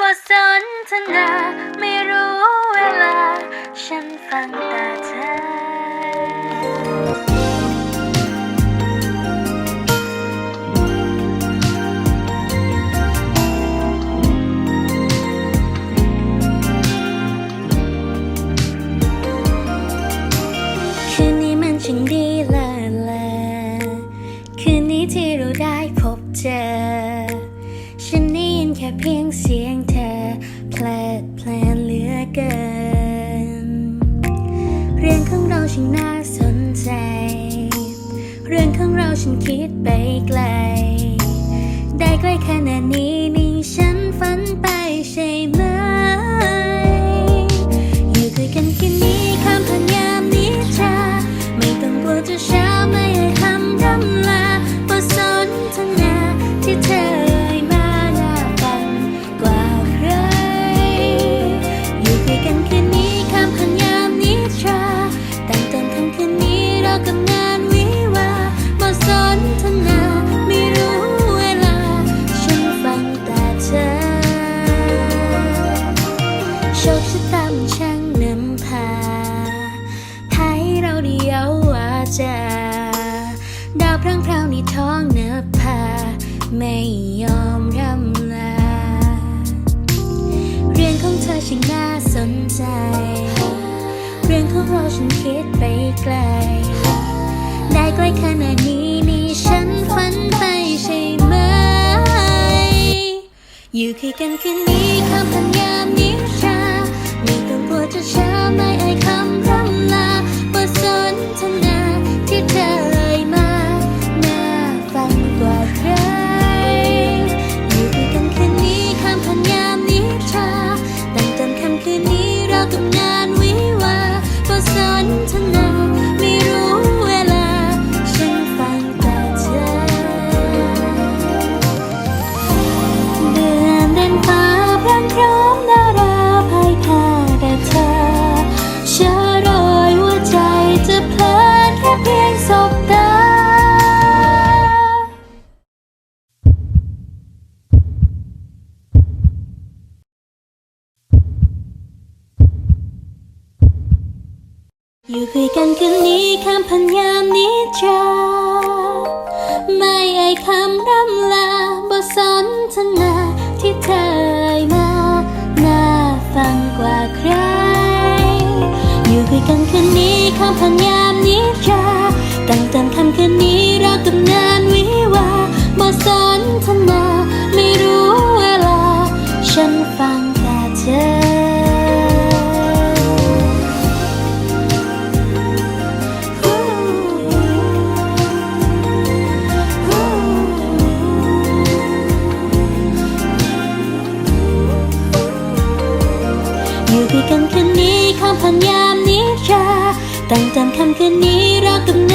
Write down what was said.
บทสนทนาไม่รู้เวลา ฉันฟังแต่เธอคืนนี้มันช่างดีเลิศเลอคืนนี้ที่เราได้พบเจอ เพียงเสียงเธอเพลิดเพลินเหลือเกิน เรื่องของเราช่างน่าสนใจ เรื่องของเราฉันคิดไปไกล ได้ใกล้ขนาดนี้ คชะตามันช่างนำพาให้เราได้เยาว์วาจาดาวพร่างพราวในท้องนภาไม่ยอมรำลา เรื่องของเธอช่างน่าสนใจ เรื่องของเราฉันคิดไปไกล ได้ใกล้ขนาดนี้นี่ฉันฝันไปใช่ไหม อยู่คือกันคืนนี้ข้ามผ่านยา อยู่คุยกันคืนนี้ข้ามพันยามนิทราไม่ไอคำร่ำลาบทสนทนาที่เธอเอ่ยมาน่าฟังกว่าใคร อยู่คุยกันคืนนี้ข้ามผ่านยามนิทราตั้งแต่ ข้ามนยามนิทราตั้งจำคำคืนนี้เรากับ